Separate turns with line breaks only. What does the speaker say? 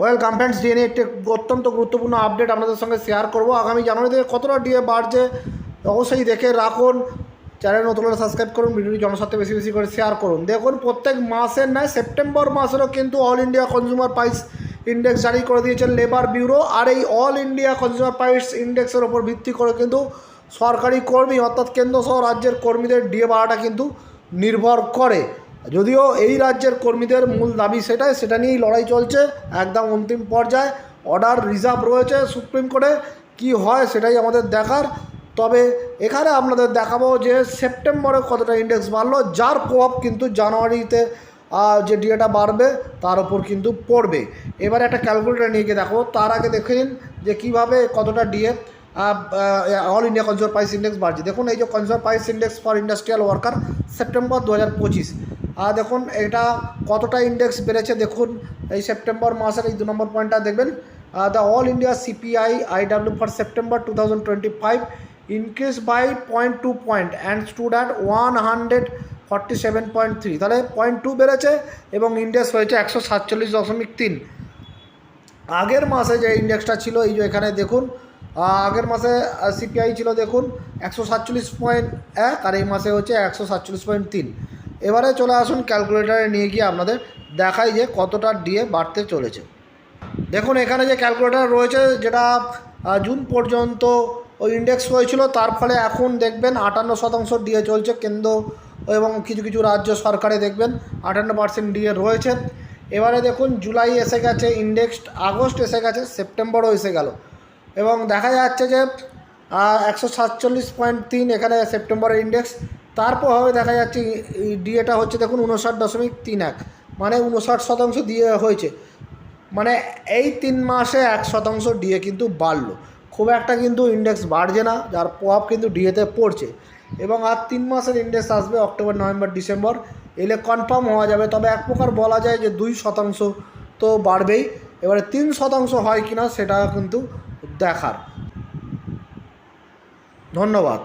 Welcome friends DA নিয়ে একটি অত্যন্ত গুরুত্বপূর্ণ আপডেট আপনাদের সঙ্গে শেয়ার করব। আগামী জানুয়ারি থেকে কতটা ডিএ বাড়ছে, অবশ্যই দেখে রাখুন। চ্যানেল নতুন সাবস্ক্রাইব করুন, ভিডিওটি জনস্বার্থে বেশি বেশি করে শেয়ার করুন। দেখুন, প্রত্যেক মাসের নয় সেপ্টেম্বর মাসেরও কিন্তু all India consumer price index জারি করে দিয়েছেন লেবার ব্যুরো আর এই অল ইন্ডিয়া কনজিউমার প্রাইস ইন্ডেক্সের ওপর ভিত্তি করে কিন্তু সরকারি কর্মী অর্থাৎ কেন্দ্র সহ রাজ্যের কর্মীদের ডিএ বাড়াটা কিন্তু নির্ভর করে। যদিও এই রাজ্যের কর্মীদের মূল দাবি সেটাই, সেটা নিয়েই লড়াই চলছে, একদম অন্তিম পর্যায়ে অর্ডার রিজার্ভ রয়েছে সুপ্রিম কোর্টে, কি হয় সেটাই আমাদের দেখার। তবে এখানে আপনাদের দেখাবো যে সেপ্টেম্বরে কতটা ইন্ডেক্স বাড়লো, যার প্রভাব কিন্তু জানুয়ারিতে যে ডিএটা বাড়বে, তার উপর কিন্তু পড়বে। এবারে একটা ক্যালকুলেটার নিয়ে গিয়ে দেখো, তার আগে দেখে নিন যে কীভাবে কতটা DA all India consumer price index বাড়ছে। দেখুন, এই যে consumer price index for industrial worker September দু হাজার পঁচিশ। দেখুন, এটা কতটা ইন্ডেক্স বেড়েছে দেখুন, এই সেপ্টেম্বর মাসের এই দু নম্বর পয়েন্টটা দেখবেন। The all India CPI IW for September two thousand twenty five increase by point two point and stood at one hundred forty seven point three তাহলে পয়েন্ট টু বেড়েছে এবং ইন্ডেক্স হয়েছে একশো সাতচল্লিশ দশমিক তিন। আগের মাসে যে ইন্ডেক্সটা ছিল, এই যে এখানে দেখুন আগের মাসে সিপিআই ছিল দেখুন, একশো সাতচল্লিশ পয়েন্ট এক, আর এই মাসে হচ্ছে একশো সাতচল্লিশ পয়েন্ট তিন। এবারে চলে আসুন ক্যালকুলেটারে নিয়ে গিয়ে আপনাদের দেখাই যে কতটা ডিএ বাড়তে চলেছে। দেখুন, এখানে যে ক্যালকুলেটার রয়েছে, যেটা জুন পর্যন্ত ওই ইন্ডেক্স হয়েছিল, তার ফলে এখন দেখবেন আটান্ন শতাংশ ডিএ চলছে কেন্দ্র এবং কিছু কিছু রাজ্য সরকারে দেখবেন আটান্ন পার্সেন্ট ডিএ রয়েছে। এবারে দেখুন, জুলাই এসে গেছে ইন্ডেক্সড আগস্ট এসে গেছে, সেপ্টেম্বরও এসে গেল। এবং দেখা যাচ্ছে যে একশো সাতচল্লিশ পয়েন্ট তিন এখানে সেপ্টেম্বরের ইন্ডেক্স তারপর দেখা যাচ্ছে ডিএটা হচ্ছে দেখুন উনষাট দশমিক তিন এক মানে উনষাট শতাংশ দিয়ে হয়েছে। মানে এই তিন মাসে এক শতাংশ ডিএ কিন্তু বাড়লো। খুব একটা কিন্তু ইন্ডেক্স বাড়ছে না, যার প্রভাব কিন্তু ডিএতে পড়ছে। এবং আর তিন মাসের ইন্ডেক্স আসবে অক্টোবর, নভেম্বর, ডিসেম্বর, এলে কনফার্ম হওয়া যাবে। তবে এক প্রকার বলা যায় যে দুই শতাংশ তো বাড়বেই। এবারে তিন শতাংশ হয় কিনা সেটা কিন্তু দেখার। ধন্যবাদ।